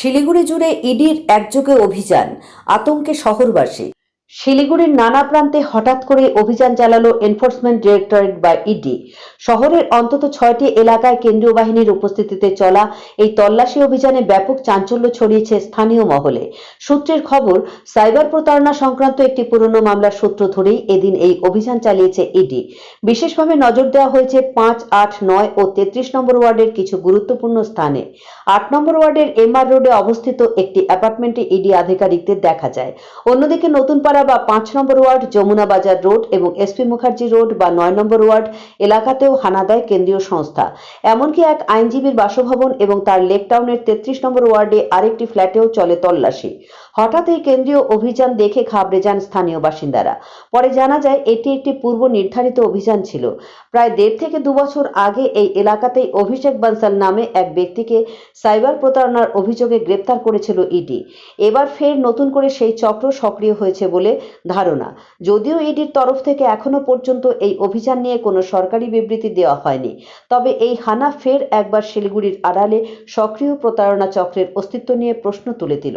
শিলিগুড়ি জুড়ে ইডির একযোগে অভিযান আতঙ্কে শহরবাসী। শিলিগুড়ির নানা প্রান্তে হঠাৎ করে অভিযান চালালো এনফোর্সমেন্ট ডিরেক্টরেট বা ইডি। শহরের অন্তত ছয়টি এলাকায় কেন্দ্রীয় বাহিনীর উপস্থিতিতে চলা এই তল্লাশি অভিযানে ব্যাপক চাঞ্চল্য ছড়িয়েছে স্থানীয় মহলে। সূত্রের খবর, সাইবার প্রতারণা সংক্রান্ত একটি পুরনো মামলার সূত্র ধরেই এদিন এই অভিযান চালিয়েছে ইডি। বিশেষভাবে নজর দেওয়া হয়েছে পাঁচ, আট, নয় ও তেত্রিশ নম্বর ওয়ার্ডের কিছু গুরুত্বপূর্ণ স্থানে। আট নম্বর ওয়ার্ডের এমআর রোডে অবস্থিত একটি অ্যাপার্টমেন্টে ইডি আধিকারিকদের দেখা যায়। অন্যদিকে নতুনপাড়া বা পাঁচ নম্বর ওয়ার্ড যমুনা বাজার রোড এবং এসপি মুখার্জি রোড বা নয় নম্বর ওয়ার্ড এলাকাতেও হানা দেয় কেন্দ্রীয় সংস্থা। এমনকি এক আইনজীবীর বাসভবন এবং তার লেকটাউনের তেত্রিশ নম্বর ওয়ার্ডে আরেকটি ফ্ল্যাটেও চলে তল্লাশি। হঠাৎ এই কেন্দ্রীয় অভিযান দেখে ঘাবড়ে যান স্থানীয় বাসিন্দারা। পরে জানা যায়, এটি একটি পূর্ব নির্ধারিত অভিযান ছিল। প্রায় দেড় থেকে দু বছর আগে এই এলাকাতেই অভিষেক বানসাল নামে এক ব্যক্তিকে সাইবার প্রতারণার অভিযোগে গ্রেপ্তার করেছিল ইডি। এবার ফের নতুন করে সেই চক্র সক্রিয় হয়েছে বলে ধারণা। যদিও ইডির তরফ থেকে এখনও পর্যন্ত এই অভিযান নিয়ে কোনো সরকারি বিবৃতি দেওয়া হয়নি, তবে এই হানা ফের একবার শিলিগুড়ির আড়ালে সক্রিয় প্রতারণা চক্রের অস্তিত্ব নিয়ে প্রশ্ন তুলে দিল।